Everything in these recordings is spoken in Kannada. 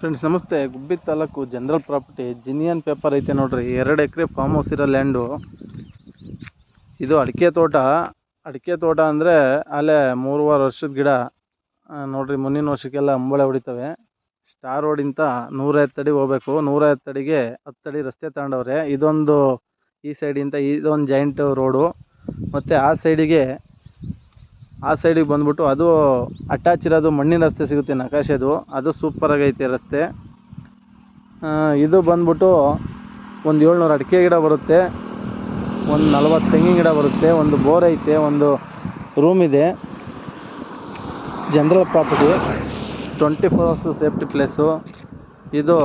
ಫ್ರೆಂಡ್ಸ್ ನಮಸ್ತೆ. Gubbi taluk general property genuine paper ಐತೆ ನೋಡ್ರಿ. ಎರಡು ಎಕರೆ ಫಾರ್ಮ್ ಹೌಸ್ ಇರೋ ಲ್ಯಾಂಡು ಇದು ಅಡಿಕೆ ತೋಟ. ಅಡಿಕೆ ತೋಟ ಅಂದರೆ ಅಲ್ಲೇ ಮೂರುವರೆ ವರ್ಷದ ಗಿಡ. ನೋಡ್ರಿ, ಮುಂದಿನ ವರ್ಷಕ್ಕೆಲ್ಲ ಅಂಬಳೆ ಹೊಡಿತವೆ. ಸ್ಟಾರ್ ರೋಡಿಂದ ನೂರೈವತ್ತು ಅಡಿ ಹೋಗ್ಬೇಕು. ನೂರೈವತ್ತು ಅಡಿಗೆ ಹತ್ತು ಅಡಿ ರಸ್ತೆ ತಗೊಂಡವ್ರೆ. ಇದೊಂದು ಈ ಸೈಡಿಂದ ಇದೊಂದು ಜಾಯಿಂಟ್ ರೋಡು ಮತ್ತು ಆ ಸೈಡಿಗೆ ಆ ಸೈಡಿಗೆ ಬಂದ್ಬಿಟ್ಟು ಅದು ಅಟ್ಯಾಚ್ ಇರೋದು ಮಣ್ಣಿನ ರಸ್ತೆ ಸಿಗುತ್ತೆ ನಕಾಶೆದು ಅದು. ಸೂಪರ್ ಐತೆ ರಸ್ತೆ. ಇದು ಬಂದ್ಬಿಟ್ಟು ಒಂದು ಏಳ್ನೂರು ಅಡಿಕೆ ಗಿಡ ಬರುತ್ತೆ, ಒಂದು ನಲ್ವತ್ತು ತೆಂಗಿನ ಗಿಡ ಬರುತ್ತೆ, ಒಂದು ಬೋರ್ ಐತೆ, ಒಂದು ರೂಮ್ ಇದೆ. General property twenty four hours safety place ಇದು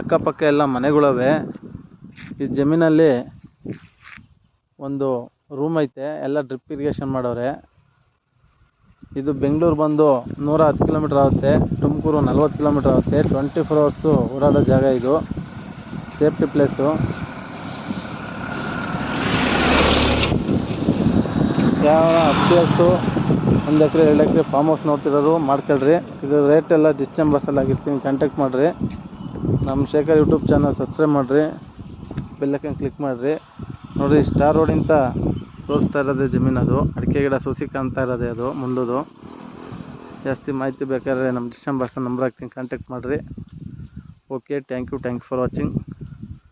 ಅಕ್ಕಪಕ್ಕ ಎಲ್ಲ ಮನೆಗಳವೆ. ಈ ಜಮೀನಲ್ಲಿ ಒಂದು ರೂಮ್ ಐತೆ, ಎಲ್ಲ ಡ್ರಿಪ್ ಇರಿಗೇಷನ್ ಮಾಡವ್ರೆ ಇದು ಬೆಂಗಳೂರು ಬಂದು ನೂರ ಹತ್ತು ಕಿಲೋಮೀಟ್ರ್ ಆಗುತ್ತೆ. ತುಮಕೂರು ನಲ್ವತ್ತು ಕಿಲೋಮೀಟ್ರ್ ಆಗುತ್ತೆ. ಟ್ವೆಂಟಿ ಫೋರ್ ಅವರ್ಸು ಓಡಾಡೋ ಜಾಗ ಇದು. Safety place. ಯಾವ ಅಪ್ಡೇಟ್ಸು ಒಂದು ಎಕರೆ, ಎರಡು ಎಕರೆ ಫಾರ್ಮ್ ಹೌಸ್ ನೋಡ್ತಿರೋರು ಮಾಡ್ಕೊಳ್ರಿ. ಇದು ರೇಟ್ ಎಲ್ಲ ಡಿಸ್ಟೆಂಬರ್ಸಲ್ಲಿ ಆಗಿರ್ತೀನಿ. ಕಾಂಟ್ಯಾಕ್ಟ್ ಮಾಡಿರಿ. ನಮ್ಮ ಶೇಖರ್ ಯೂಟ್ಯೂಬ್ ಚಾನಲ್ ಸಬ್ಸ್ಕ್ರೈಬ್ ಮಾಡಿರಿ. ಬೆಲ್ಲೈಕನ್ ಕ್ಲಿಕ್ ಮಾಡಿರಿ. ನೋಡಿರಿ ಸ್ಟಾರ್ ರೋಡಿಂದ ತೋರಿಸ್ತಾ ಇರೋದೇ ಜಮೀನು ಅದು. ಅಡಿಕೆ ಗಿಡ ಸೂಸಿ ಕಾಣ್ತಾ ಇರೋದೇ ಅದು, ಮುಂದದು. ಜಾಸ್ತಿ ಮಾಹಿತಿ ಬೇಕಾದ್ರೆ ನಮ್ಮ ಡಿಸ್ಟಂಬರ್ಸ್ ನಂಬರ್ ಹಾಕ್ತೀನಿ ಕಾಂಟ್ಯಾಕ್ಟ್ ಮಾಡಿರಿ. Okay thank you thank you for watching